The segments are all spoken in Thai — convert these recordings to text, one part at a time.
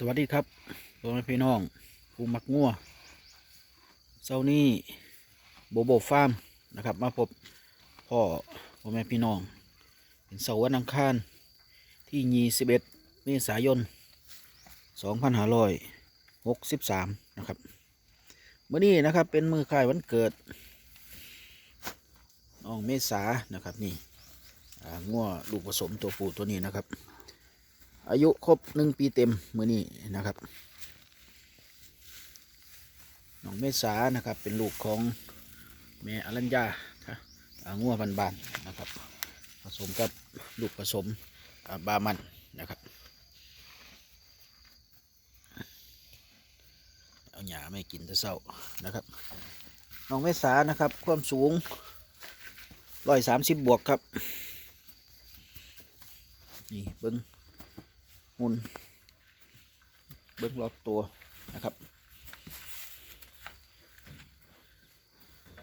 สวัสดีครับพ่อแม่พี่น้องผู้มักงัวเช้านี้โบโบฟาร์มนะครับ มาพบพ่อพ่อแม่พี่น้อง เป็นเสาร์วันอังคารที่ 21 เมษายน 2563 นะครับเมื่อนี้นะครับเป็นมือค่ายวันเกิดน้องเมษานะครับนี่อ่างัวลูกผสมตัวผู้ตัวนี้นะครับ อายุครบหนึ่งปีเต็มมือนี้นะครับน้องเมษานะครับ เป็นลูกของแม่อรัญญาค่ะอ่างัวบานๆนะครับ ผสมกับลูกผสมบามันนะครับเอาหยาไม่กินแต่เศร้านะครับน้องเมษานะครับ ความสูงร้อยสามสิบบวกครับ นี่เบิ้ง หุ่นเบิ้งรอบตัวนะครับ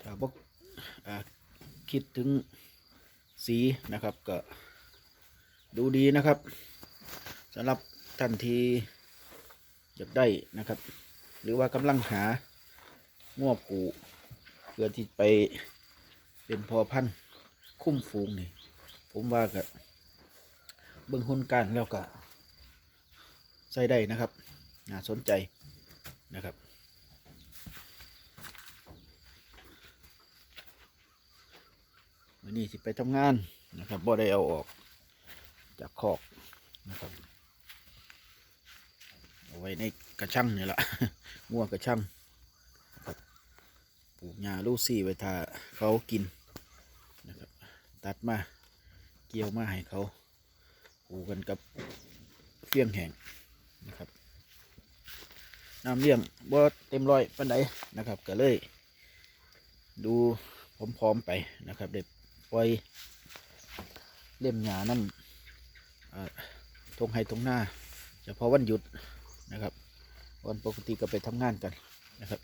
ถ้าบกอคิดถึงสีนะครับก็ดูดีนะครับสำหรับท่านที่อยากได้นะครับ หรือว่ากำลังหาง้อปูเพื่อที่ไปเป็นพอพันธุ์คุ้มฟูงนี่ ผมว่าก็เบิ้งหุ่นการแล้วก็ ใส่ได้นะครับน่าสนใจนะครับวันนี้สิไปทำงานนะครับบ่ได้เอาออกจากคอกนะครับเอาไว้ในกระชังนี่แหละง่วงกระชังปลูกหญ้าลูซี่ไว้ทาเขากินนะครับตัดมาเกี่ยวมาให้เขาปลูกกันกับเฟี้ยงแห้ง นะครับน้ำเลี้ยงบ่เต็มร้อยปันใดนะครับ ก็เลย ดูพร้อมๆไปนะครับเด็ดปล่อยเล่มหยาน้ำอ่าตรงไห้ตรงหน้าเฉพาะวันหยุดนะครับ วันปกติก็ไปทำงานกันนะครับ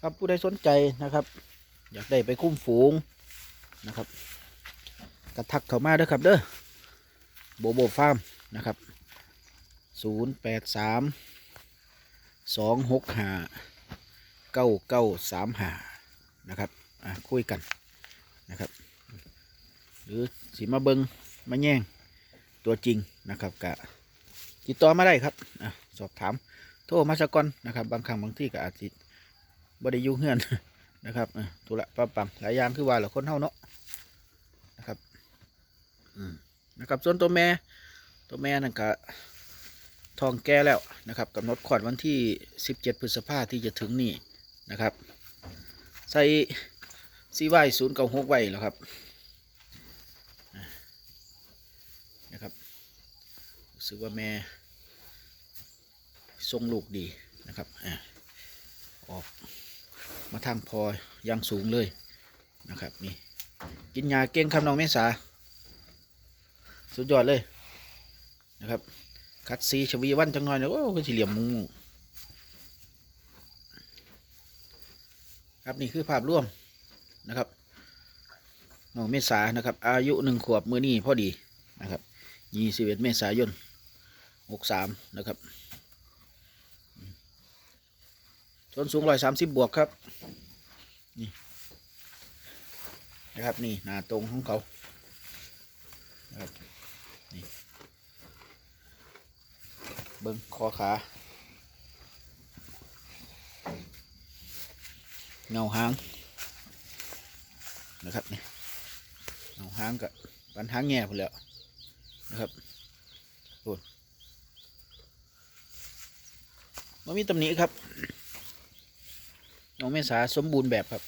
ครับผู้ใดสนใจนะครับ อยากได้ไปคุ้มฝูงนะครับ กระทักเข้ามาด้อครับเด้อโบโบฟาร์มนะครับศูนย์แปดสามสองหกห้าเก้าเก้าสามห้านะครับอะคุยกันนะครับ หรือสีมาเบิงมาแย่งตัวจริงนะครับกะติดต่อมาได้ครับอสอบถามโทรมาสกก่อนนะครับ บางครั้งบางที่ก็อาจจะบ่ได้ยู่เฮือนนะครับตุละปั๊มปั๊มหลายอย่างคือว่าเราคนเฮาเนาะ นะครับ ส่วนตัวแม่ตัวแม่นั่นก็ทองแก่แล้วนะครับกำหนดขอดวันที่ 17 พฤษภาที่จะถึงนี่นะครับ ใส่ซีไว้ศูนย์เก้าหกไว้แล้วครับนะครับรู้สึกว่าแม่ทรงลูกดีนะครับอ่าออกมาทางพอยังสูงเลยนะครับนี่กินยาเก่งครับน้องเมษา สุดยอดเลยนะครับ คัดซีชวีวันจังหน่อยนี่ยโอ้ก็สิเหลี่ยมมุงครับนี่คือภาพร่วมนะครับน้องเมษานะครับ อายุหนึ่งขวบมือนี้พอดีนะครับยี่สิบเอ็ดเมษายนหกสามนะครับส่วนสูงร้อยสามสิบบวกครับนะครับนี่หน้าตรงของเขานะครับ นี่เบิ้งคอขาเงาหางนะครับนี่เงาหางกับปันหางแง่พอแล้วนะครับโอ้มันมีตำหนิครับน้องเมษาสมบูรณ์แบบครับ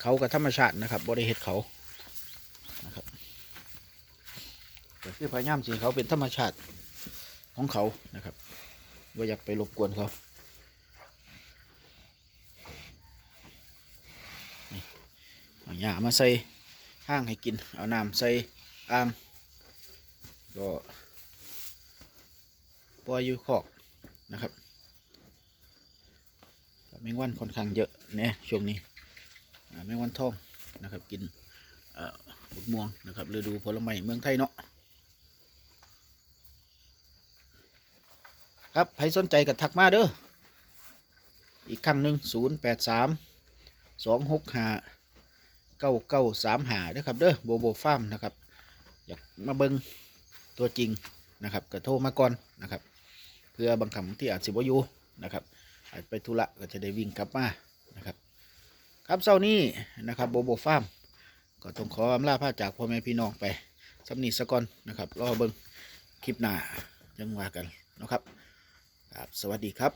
เขากับธรรมชาตินะครับบริเหตุเขานะครับ แต่คือพยายามสิเขาเป็นธรรมชาติของเขานะครับว่าอยากไปรบกวนเขาเอาหญ้ามาใส่ห้างให้กิน เอาน้ำใส่อ่างก็ปล่อยอยู่คอกนะครับแมงวันค่อนข้างเยอะเนี่ยช่วงนี้แมงวันทองนะครับกินบุกม่วงนะครับฤดูผลไม้เมืองไทยเนาะ ครับใครสนใจก็ทักมาเด้ออีกครั้งหนึ่งศูนย์แปดสามสองหกห้าเก้าเก้าสามหาเด้อครับเด้อโบโบฟาร์มนะครับอยากมาเบิงตัวจริงนะครับก็โทรมาก่อนนะครับ เพื่อบางคำที่อาจสิบอยู่นะครับอาจไปธุระก็จะได้วิ่งกลับมานะครับ ครับเช้านี้นะครับโบโบฟาร์มก็ต้องขออำลาพาจากพ่อแม่พี่น้องไปสำนีสะก่อนนะครับรอเบิงคลิปหน้ายังว่ากันนะครับ ครับ สวัสดีครับ